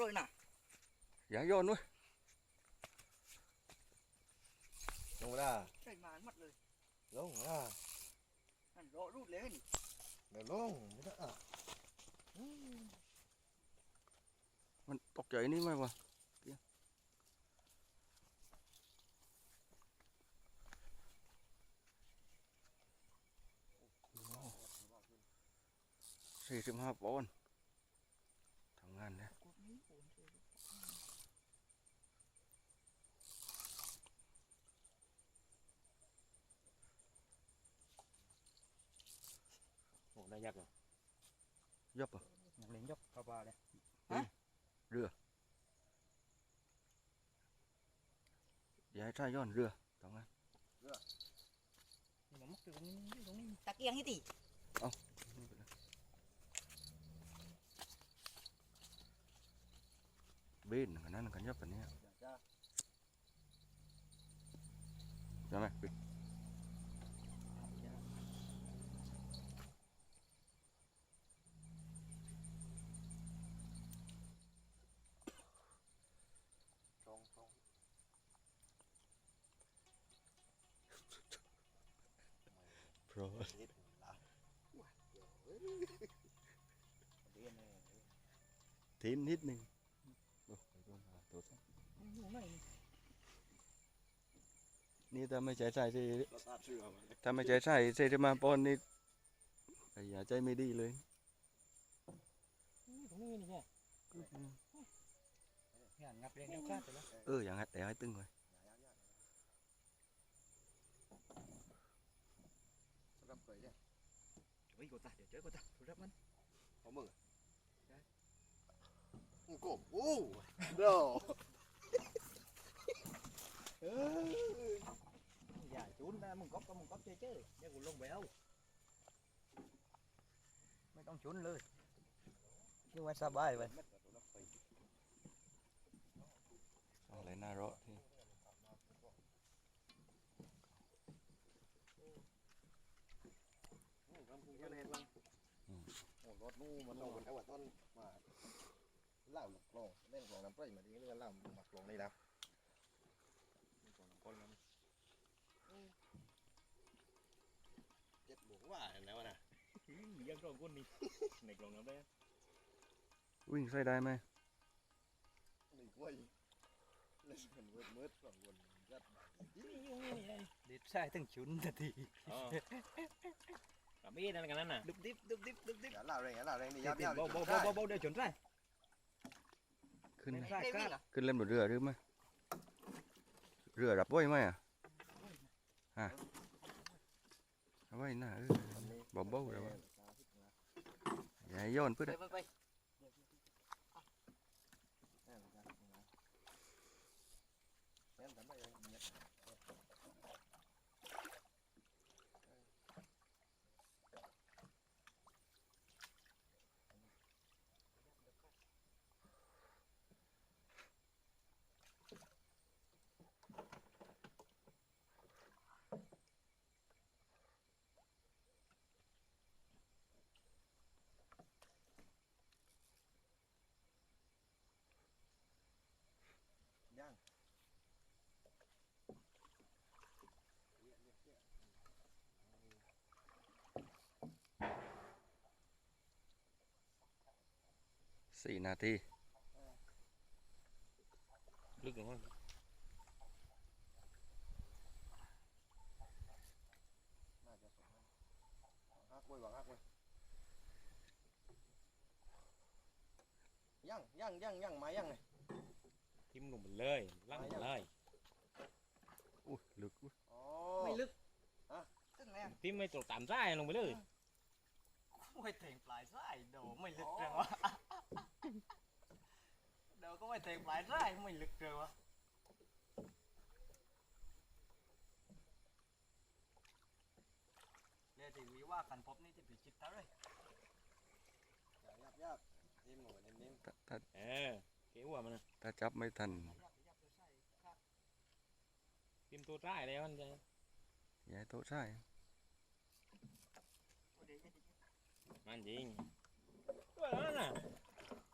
rồi nè อย่าโยนด้วยลงมาได้ chạy mà mất rồi ลงมาได้ hẳn rõ rút lên เดี๋ยวลงไม่ได้อะมันตกใจนี่ไหมวะเดี๋ยวสี่สิบห้าปอนด์ทำงานเนี่ย โอ้ได้ ยักษ์เหรอยับอะ nhặt lên dốc vào bờ đây อย่าให้ใช้ย้อนเรือทำงาน nhưng mà mất từ cũng cũng ta kiêng cái gì เบนกันนั้นกันยับกันเนี้ยจ้าใช่ไหมปิด ตรงตรง เพราะนิดละ điện này ทีนิดหนึ่งโอ้ไปโดนหาตัวซะ Đúng này นี่ถ้าไม่ใช้ใช้ที่เราตัดเชือกมันถ้าไม่ใช้ใช้เซติมาปอนด์นี่ไอ้อย่าใจไม่ดีเลย cũng như này nha ngàn ngập lên đeo cát rồi đó เอออย่างนั้นแต่ให้ตึงไว้สำหรับเคยเนี่ย Ui, งมึงอะมึงกบอู้เด้อเอ้ย Dạ, trốn ra, mừng cốc, có mừng cốc chơi chơi Để cô lông béo Mấy con trốn lơi Nhưng mà sao bay vậy อะไรน่าเราะที่ โอ้ทำกูเยอะเลยมั้ง โอ้รถนู่นมันลงมันเอาว่าต้นมาเล่าหลักลงเล่นกลองน้ำเปรี้ยมาดีเรื่องเล่าหมักลงนี่แล้วกลองน้ำก้นมันเจ็ดบวกว่าแล้วนะ Dân rồi con đi Này còn nó đây วิ่งใส่ได้ไหมนี่กล้วยเล่นกันเวิร์ดเวิร์ดสองคนยัด Đẹp sai thằng trốn thật thì Cả biết đây cái này nè. Đục tiếp, đục tiếp, đục tiếp อย่าเล่าแรงอย่าเล่าแรงนี่ Tìm ยับ tìm ยับ bầu bầu bầu bầu bầu để trốn ra ขึ้น Lên ไหม ra Đây cát là ขึ้นเล่นบนเรือหรือไม่เรือรับไว้ไหมอะฮะเอาไว้น่าเออเบาๆเลยวะอย่าให้ย้อนพึ่ง đây vâng vâng ย่ สี่นาที Lực đúng không? น่าจะสองอันฮักไว้วางฮักไว้ย่างย่างย่างย่างมาย่างไง Kim lùng mình lơi, lăng mình lơi. อุ้ยลึกอุ้ยอ๋ อ mày lực tức là Tim mấy tổ tạm ra lùng mình lơi. Mày thành phải sai đồ mày lực rồi quá Đâu có mày thành phải sai mày lực rồi quá Đây thì quý qua cần phốp này thì bị chích tao rồi อย่ายับยับนิ่มหน่อยนิ่มนิ่มถ้าถ้า Ờ, kéo qua mà nè. ถ้าจับไม่ทัน Tim tổ ra đây anh. อย่าให้โต๊ะใช่ Man gì? Ủa đó nè. วิ่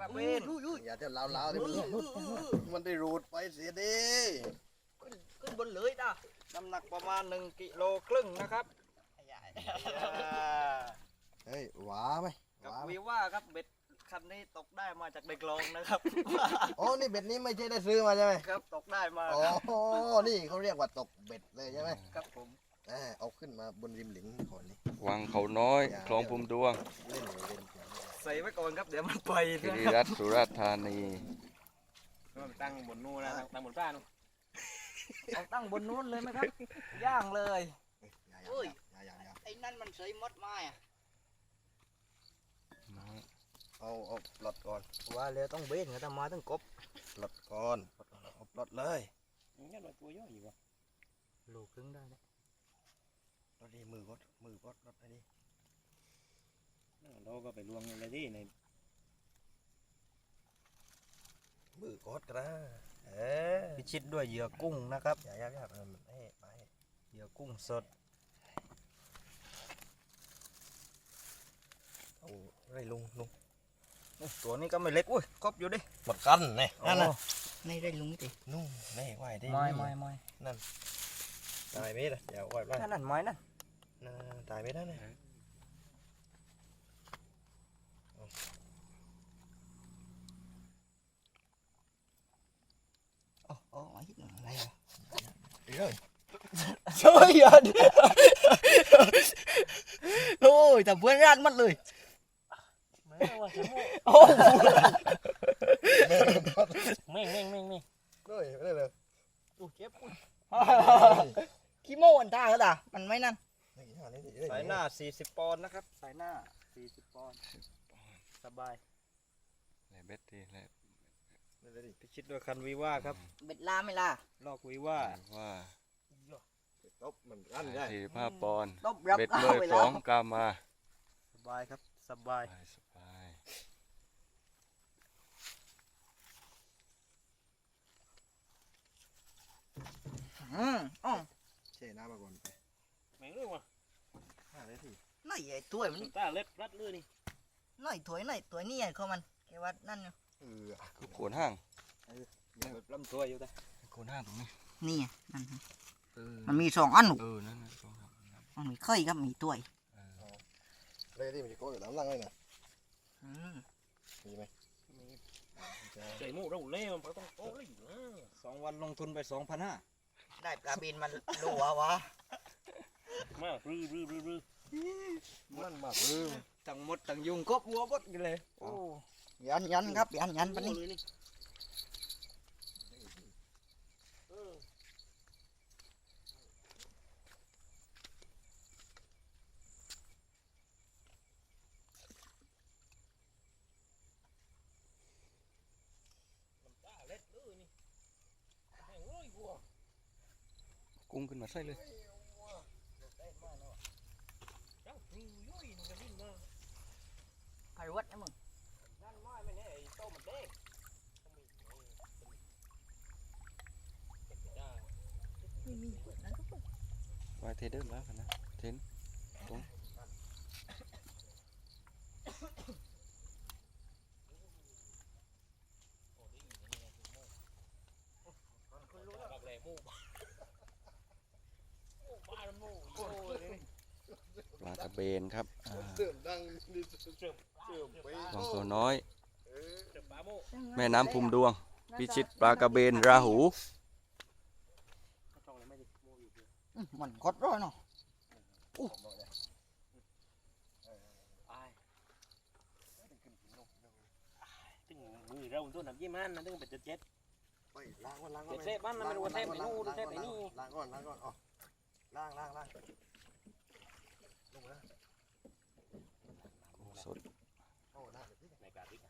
ระเบนอย่าจะล้าวๆดิมันมันได้รูดไปเสียดิขึ้นบนเลยตาน้ำหนักประมาณหนึ่งกิโลครึ่งนะครับเฮ้ยหวาไหมหกับวาไหมวิว่าครับเบ็ดคันนี้ตกได้มาจากในคลองนะครับโอ้นี่เบ็ดนี้ไม่ใช่ได้ซื้อมาใช่ไหมครับตกได้มาโอ้นี่เขาเรียกว่าตกเบ็ดเลยใช่ไหมครับผมอ่าเอาขึ้นมาบนริมหลิงก่อนนี่วังเขาน้อยคลองภูมิดวงเล่นเลยเล่นเสียง ใส่ไว้ก่อนครับเดี๋ยวมันไปคีนะรีครับรัตน์สุราษฎร์ธานีตั้งบนนู่นนะตั้งบนป้านู่นเอาตั้งบนนู้นเลยไหมครับ ย่างเลยอย่าเอ้ยอย่าอย่าอย่าไอ้นั่นมันใส่มดไม้อะเอาเอาปลดก่อนว่าแล้วต้องเบนกันทำมาต้องกบปลดก่อนเอาปลดเลยนี่มันตัวย่อยอยู่วะลูกครึ่งได้นะปลดดิมือกดมือกดปลดไอ้นี่ เราก็ไปรวมกันเลยที่ในมือกดกระเออพิชิตด้วยเหยื่อกุ้งนะครับอย่าอย่าอย่ามันให้ไปเหยื่อกุ้งสดเอาไรลุงลุงอุ๊ยตัวนี้ก็ไม่เล็กอุ้ยครบอยู่ดิหมดกันเนี่ยนั่นน่ะนี่ได้ลุงตินุ่งแม่ไหวได้ไม่ไม่ไม่ตายไม่ได้เดี๋ยวไหวไปนั่นนั่นไม้นั่นนั่นตายไม่ได้เนี่ย โอ้โอ้ไอ้อะไรอะ เฮ้ย ช่วยอะโอ้ยแต่เพื่อนรัดมัดเลยไม่ว่าจะโม่โอ้แม่งแม่งแม่งแม่งเฮ้ยไม่ได้เลยยเจ็บอุ้ยขี้โม่อันท่าเหรอด่ะมันไม่นั่นนี่หานี่ดิสายหน้า40ปอนด์นะครับ สายหน้า40ปอนด์สบายแหลเบ็ดทีแหล นี่เลยดิพิชิตด้วยคันวีว่าครับ เบ็ดลาไม่ล่ะลอกวีว่าว่าตบมันกันได้สี่ผ้าปอนด์ตบรับเบ็ดเอาเลยไปสแล้อวงกามาสบายครับสบายสบายสบายอืมอ๋อเช่น้ำมาก่อนไปแม่งเรื่องวะหาเลยสิน้อยไอ้ถ้วยมันตาเล็ดรัดเลยนี่น้อยถ้วยน้อยถ้วยนี่ไงเขามันแกว่านั่นอยู่ เออคือโขนห้างลำตัวอยู่แต่โขนห้างตรงนี้นี่ไงนั่นเออมันมีสองอันหนูเออนั่นนั่นสองสามนั่นมันมีเคยครับมีถ้วยเออเลยที่มันจะโก้อยู่น้ำล่างเลยนะอืมมีไหมจะใจโม่เราเล่มันต้องโอ้ยนะสองวันลงทุนไป2,500ได้ปลาบินมันดูวะวะมารื้อรื้อรื้อรื้อมันมากเออทั้งหมดทั้งยุงครบวัวบดกันเลยโอ้ ยันยันครับยันยันปะนี่เลยนี่ตาเล็ดเลยนี่แม่งร้อยวัวกุ้งขึ้นมาใส่เลยเจ้าคือย้อยมันจะดิ้นมาใครวัดนะมึงนั่นไม้ ไม่แน่ไอ้โต้มันเด้งต้องมีเก็บได้ไม่มีเปิดนะก็เปิดไว้เทเดิมแล้วกันนะ เทนตรงรับแรงมู่โอ้บ้าแล้วมู่โอ้ยนี่ปลากระเบนครับอ่าเสื่อมดังนี่เสื่อมเสื่อมไปวังเขาน้อย เสื่อมปลาโม่แม่น้ำภูมิดวง พิชิตปลากระเบนราหูช่องอะไรไม่ดิโม่อยู่เดียวอืมมันคดร้อยเนาะตายตึงมือเราตัวหนักยี่มันนะตึงเป็นเจ็ดเจ็ดไปล้างก่อนล้างก่อนเซฟบ้านมันไม่รู้ว่าเซฟไปนู่นเซฟไปนี่ล้างก่อนล้างก่อนอ๋อล้างล้างล้างลงมากุ้งสด โอ้น้ำเดี๋ยวพี่ ในกาติก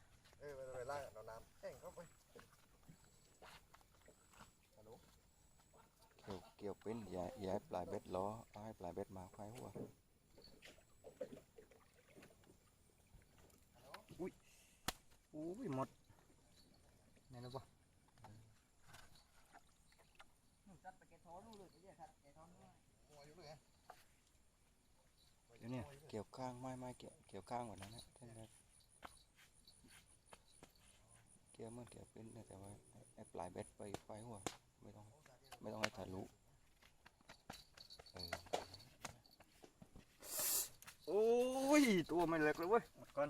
เออไปไปล้างเอาน้ำแห้งเข้าไปเกี่ยวเกี่ยวเป็นอย่าอย่าให้ปลายเบ็ดล้อเอาให้ปลายเบ็ดมาควายหัวโอ้ยหมดนี่นะปะจัดไปแกท้อนู่นเลยเดี๋ยวครับแกท้อนู่นเดี๋ยวนี้เนี่ยเกี่ยวข้างไม่ไม่เกี่ยวเกี่ยวข้างกว่านั้นนะท่านครับ เกี่ยวเมันเกี่ยวเป็นนแต่ว่าไอ้ปลายเบ็ดไปไปหัวไม่ต้องไม่ต้องให้ทะลุโอ้ย ตัวไม่เล็กเลยเว้ยหมดก่อน